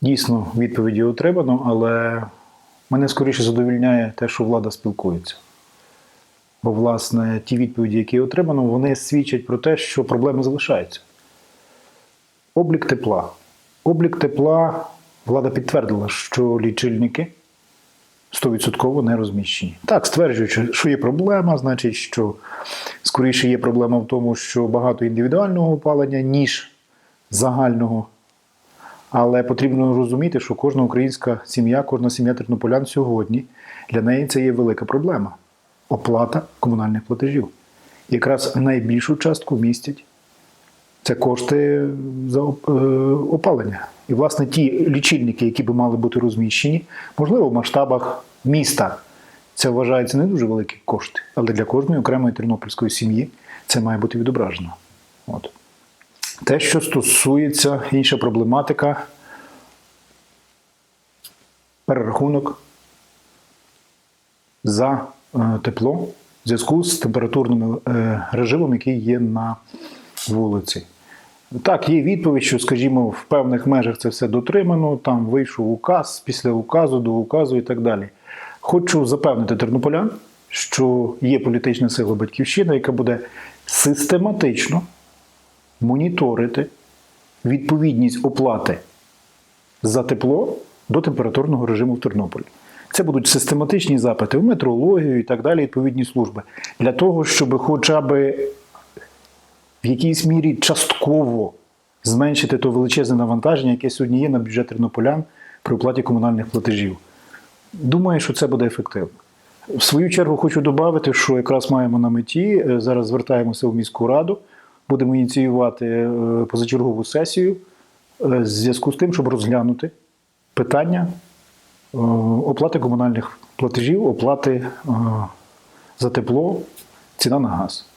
Дійсно, відповіді отримано, але мене скоріше задовільняє те, що влада спілкується. Бо, власне, ті відповіді, які отримано, вони свідчать про те, що проблеми залишаються. Облік тепла. Облік тепла влада підтвердила, що лічильники 100% не розміщені. Так, стверджуючи, що є проблема, значить, що скоріше є проблема в тому, що багато індивідуального опалення, ніж загального. Але потрібно розуміти, що кожна українська сім'я, кожна сім'я тернополян сьогодні для неї це є велика проблема оплата комунальних платежів. Якраз найбільшу частку містять це кошти за е, опалення. І, власне, ті лічильники, які би мали бути розміщені, можливо, в масштабах міста. Це вважається не дуже великі кошти, але для кожної окремої тернопільської сім'ї це має бути відображено. От. Те, що стосується інша проблематика, перерахунок за е, тепло в зв'язку з температурним е, режимом, який є на вулиці. Так, є відповідь, що, скажімо, в певних межах це все дотримано, там вийшов указ, після указу до указу і так далі. Хочу запевнити тернополян, що є політична сила Батьківщина, яка буде систематично моніторити відповідність оплати за тепло до температурного режиму в Тернополі. Це будуть систематичні запити в метрологію і так далі, відповідні служби, для того, щоб хоча б в якійсь мірі частково зменшити то величезне навантаження, яке сьогодні є на бюджет тернополян при оплаті комунальних платежів. Думаю, що це буде ефективно. В свою чергу хочу додати, що якраз маємо на меті. е, Зараз звертаємося в міську раду, будемо ініціювати е, позачергову сесію е, в зв'язку з тим, щоб розглянути питання е, оплати комунальних платежів, оплати за тепло, ціна на газ.